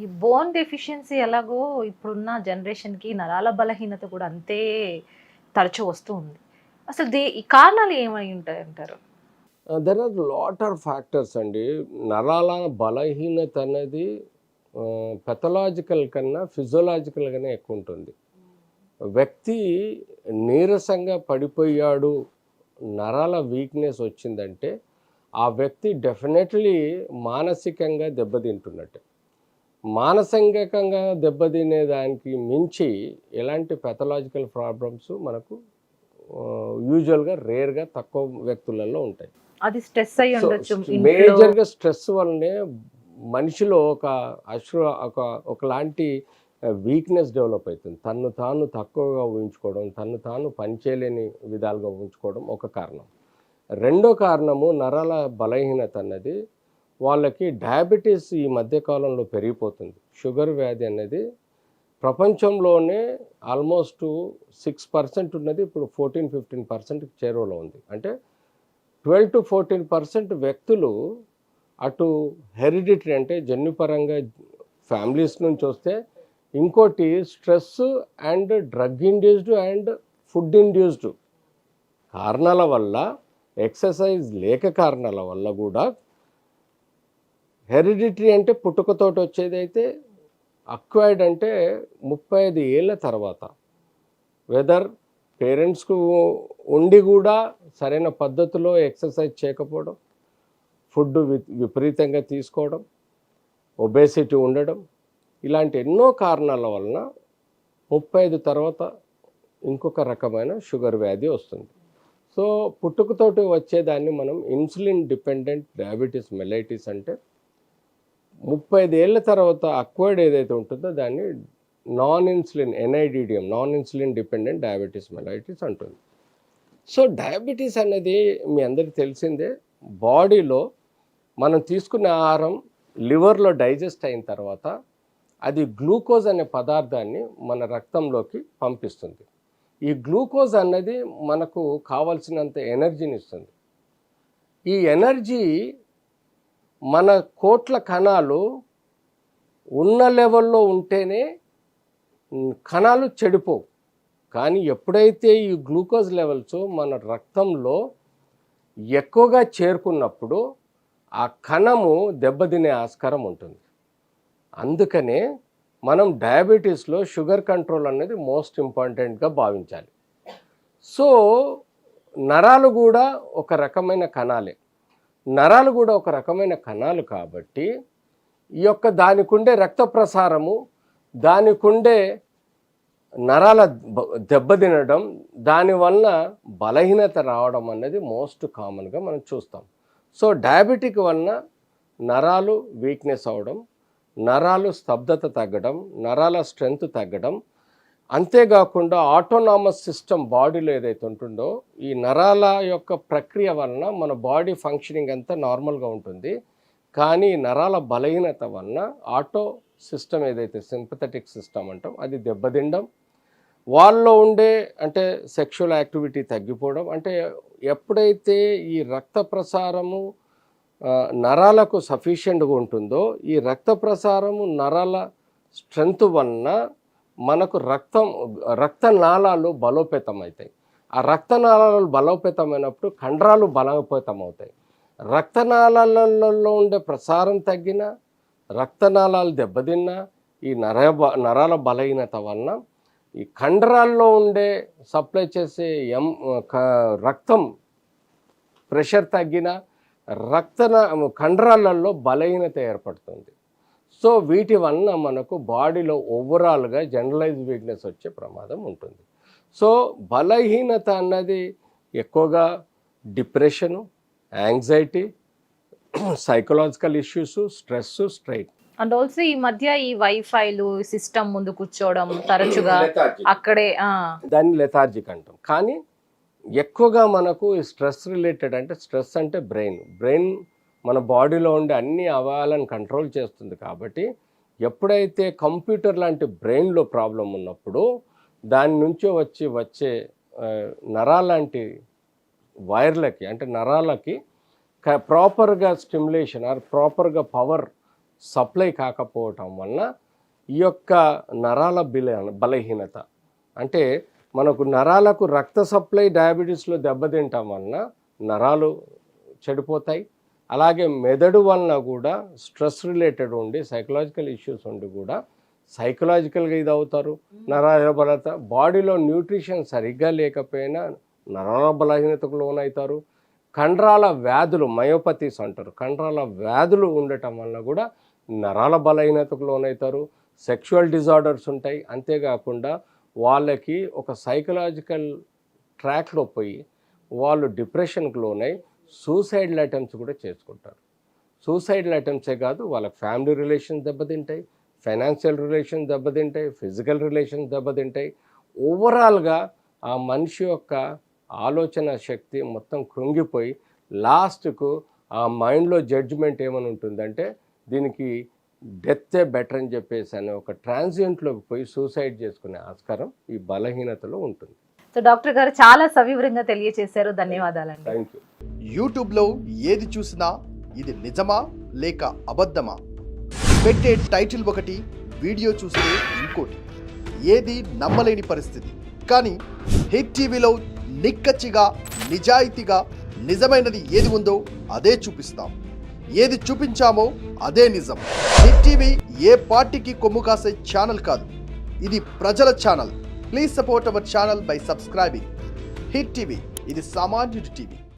ఈ bone deficiency ఎలాగో ఇప్పుడున్న జనరేషన్కి నరాల బలహీనత కూడా అంతే తరచూ వస్తూ ఉంది. అసలు దే ఈ కారణాలు ఏమై ఉంటాయి అంటారు? There are lot of factors అండి. నరాల బలహీనత అనేది uh, పెథలాజికల్ కన్నా ఫిజియోలాజికల్గానే ఎక్కువ ఉంటుంది వ్యక్తి నీరసంగా పడిపోయాడు నరాల వీక్నెస్ వచ్చిందంటే ఆ వ్యక్తి డెఫినెట్లీ మానసికంగా దెబ్బతింటున్నట్టే. మానసికంగా దెబ్బతినే దానికి మించి ఎలాంటి పెథలాజికల్ ప్రాబ్లమ్స్ మనకు యూజువల్గా రేర్గా తక్కువ వ్యక్తులలో ఉంటాయి. అది స్ట్రెస్ అయి ఉండొచ్చు మేజర్గా స్ట్రెస్ వల్లనే మనిషిలో ఒక అశ్రు ఒక ఒకలాంటి వీక్నెస్ డెవలప్ అవుతుంది. తన్ను తాను తక్కువగా ఊహించుకోవడం తన్ను తాను పనిచేయలేని విధాలుగా ఉంచుకోవడం ఒక కారణం. రెండో కారణము నరాల బలహీనత అన్నది వాళ్ళకి డయాబెటీస్ ఈ మధ్యకాలంలో పెరిగిపోతుంది. షుగర్ వ్యాధి అనేది ప్రపంచంలోనే ఆల్మోస్ట్ సిక్స్ పర్సెంట్ ఉన్నది ఇప్పుడు ఫోర్టీన్ ఫిఫ్టీన్ పర్సెంట్ చేరువలో ఉంది. అంటే ట్వెల్వ్ టు ఫోర్టీన్ పర్సెంట్ వ్యక్తులు అటు హెరిడిటరీ అంటే జన్యుపరంగా ఫ్యామిలీస్ నుంచి వస్తే ఇంకోటి stress and drug induced and food induced కారణాల వల్ల ఎక్సర్సైజ్ లేక కారణాల వల్ల కూడా హెరిడిటరీ అంటే పుట్టుకతోటి వచ్చేది అయితే అక్వైర్డ్ అంటే ముప్పై ఐదు ఏళ్ళ తర్వాత. వెదర్ పేరెంట్స్కు ఉండి కూడా సరైన పద్ధతిలో ఎక్సర్సైజ్ చేయకపోవడం ఫుడ్ వి- విపరీతంగా తీసుకోవడం ఒబేసిటీ ఉండడం ఇలాంటి ఎన్నో కారణాల వలన ముప్పై ఐదు తర్వాత ఇంకొక రకమైన షుగర్ వ్యాధి వస్తుంది. సో పుట్టుకతోటి వచ్చేదాన్ని మనం ఇన్సులిన్ డిపెండెంట్ డయాబెటీస్ మెలైటిస్ అంటే ముప్పై ఐదేళ్ళ ఏళ్ళ తర్వాత అక్వైర్డ్ ఏదైతే ఉంటుందో దాన్ని non insulin NIDDM non insulin dependent diabetes mellitus అంటుంది. సో డయాబెటీస్ అనేది మీ అందరికీ తెలిసిందే బాడీలో మనం తీసుకునే ఆహారం లివర్లో డైజెస్ట్ అయిన తర్వాత అది గ్లూకోజ్ అనే పదార్థాన్ని మన రక్తంలోకి పంపిస్తుంది. ఈ గ్లూకోజ్ అన్నది మనకు కావలసినంత ఎనర్జీని ఇస్తుంది. ఈ ఎనర్జీ మన కోట్ల కణాలు ఉన్న లెవెల్లో ఉంటేనే కణాలు చెడిపోవు. కానీ ఎప్పుడైతే ఈ గ్లూకోజ్ లెవెల్స్ మన రక్తంలో ఎక్కువగా చేరుకున్నప్పుడు ఆ కణము దెబ్బతినే ఆస్కారం ఉంటుంది. అందుకనే మనం డయాబెటీస్లో షుగర్ కంట్రోల్ అనేది మోస్ట్ ఇంపార్టెంట్గా భావించాలి. సో నరాలు కూడా ఒక రకమైన కణాలే. నరాలు కూడా ఒక రకమైన కణాలు కాబట్టి ఈ యొక్క దానికుండే రక్త ప్రసారము దానికుండే నరాల దెబ్బతినడం దానివల్ల బలహీనత రావడం అనేది మోస్ట్ కామన్గా మనం చూస్తాం. సో డయాబెటిక్ వలన నరాలు వీక్నెస్ అవడం నరాలు స్తబ్దత తగ్గడం నరాల స్ట్రెంగ్త్ తగ్గడం అంతేకాకుండా ఆటోనామస్ సిస్టమ్ బాడీలో ఏదైతే ఉంటుందో ఈ నరాల యొక్క ప్రక్రియ వలన మన బాడీ ఫంక్షనింగ్ అంతా నార్మల్గా ఉంటుంది. కానీ నరాల బలహీనత వలన ఆటో సిస్టమ్ ఏదైతే సింపథెటిక్ సిస్టమ్ అంటాం అది దెబ్బతిండం. వాళ్ళలో ఉండే అంటే సెక్షువల్ యాక్టివిటీ తగ్గిపోవడం. అంటే ఎప్పుడైతే ఈ రక్త ప్రసారము నరాలకు సఫిషియెంట్గా ఉంటుందో ఈ రక్త ప్రసారము నరాల స్ట్రెంత్ వలన మనకు రక్తం రక్త నాళాలు బలోపేతం అవుతాయి ఆ రక్తనాళాలు బలోపేతమైనప్పుడు కండరాలు బలోపేతం అవుతాయి రక్తనాళాలలో ఉండే ప్రసారం తగ్గిన రక్తనాళాలు దెబ్బతిన్నా ఈ నర బ- నరాల బలహీనత వలన ఈ కండరాల్లో ఉండే సప్లై చేసే ఎం క- రక్తం ప్రెషర్ తగ్గిన రక్తన కండరాలలో బలహీనత ఏర్పడుతుంది. సో వీటి వలన మనకు బాడీలో ఓవరాల్గా జనరలైజ్ వీక్నెస్ వచ్చే ప్రమాదం ఉంటుంది. సో బలహీనత అన్నది ఎక్కువగా depression anxiety psychological issues stress straight and also ఈ మధ్య ఈ వైఫైలు సిస్టమ్ ముందు కూర్చోవడం తరచుగా అక్కడే ఆ. దాన్ని లెథార్జిక్ అంటాం. కానీ ఎక్కువగా మనకు స్ట్రెస్ రిలేటెడ్ అంటే స్ట్రెస్ అంటే బ్రెయిన్. బ్రెయిన్ మన బాడీలో ఉండే అన్ని అవయాలను కంట్రోల్ చేస్తుంది కాబట్టి ఎప్పుడైతే కంప్యూటర్ లాంటి బ్రెయిన్లో ప్రాబ్లం ఉన్నప్పుడు దాని నుంచి వచ్చి వచ్చే నరాలాంటి వైర్లకి అంటే నరాలకి ప్రాపర్గా స్టిమ్యులేషన్ ఆర్ ప్రాపర్గా పవర్ సప్లై కాకపోవటం వలన ఈ యొక్క నరాల బిల బలహీనత. అంటే మనకు నరాలకు రక్త సప్లై డయాబెటీస్లో దెబ్బతింటాం వలన నరాలు చెడిపోతాయి. అలాగే మెదడు వలన కూడా స్ట్రెస్ రిలేటెడ్ ఉండి సైకలాజికల్ ఇష్యూస్ ఉండి కూడా సైకలాజికల్గా ఇది అవుతారు నరాల బలత బాడీలో న్యూట్రిషన్ సరిగ్గా లేకపోయినా నరాల బలహీనతకు లోనవుతారు. కండరాల వ్యాధులు మయోపతీస్ అంటారు. కండరాల వ్యాధులు ఉండటం వలన కూడా నరాల బలహీనతకు లోనవుతారు. సెక్షువల్ డిజార్డర్స్ ఉంటాయి. అంతేకాకుండా వాళ్ళకి ఒక సైకలాజికల్ ట్రాక్లో పోయి వాళ్ళు డిప్రెషన్కి లోనై సూసైడ్ అటెంప్ట్స్ కూడా చేసుకుంటారు. సూసైడ్ అటెంప్ట్సే కాదు వాళ్ళ ఫ్యామిలీ రిలేషన్స్ దెబ్బతింటాయి ఫైనాన్షియల్ రిలేషన్స్ దెబ్బతింటాయి ఫిజికల్ రిలేషన్స్ దెబ్బతింటాయి. ఓవరాల్గా ఆ మనిషి యొక్క ఆలోచన శక్తి మొత్తం కృంగిపోయి లాస్ట్కు ఆ మైండ్లో జడ్జిమెంట్ ఏమని ఉంటుందంటే దీనికి డెత్తే బెటర్ అని చెప్పేసి అని ఒక ట్రాన్సియంట్లోకి పోయి సూసైడ్ చేసుకునే ఆస్కారం ఈ బలహీనతలో ఉంటుంది. సో డాక్టర్ గారు చాలా సవివరంగా తెలియజేశారు ధన్యవాదాలండి. థ్యాంక్ యూ యూట్యూబ్లో ఏది చూసినా ఇది నిజమా లేక అబద్ధమా? పెట్టే టైటిల్ ఒకటి వీడియో చూస్తే ఇంకోటి. ఏది నమ్మలేని పరిస్థితి. కానీ హిట్ టీవీలో నిక్కచ్చిగా నిజాయితీగా నిజమైనది ఏది ఉందో అదే చూపిస్తాం. ఏది చూపించామో అదే నిజం. హిట్ టీవీ ఏ పార్టీకి కొమ్ము కాసే ఛానల్ కాదు. ఇది ప్రజల channel. Please support our channel by subscribing. Hit TV, it is Saman TV.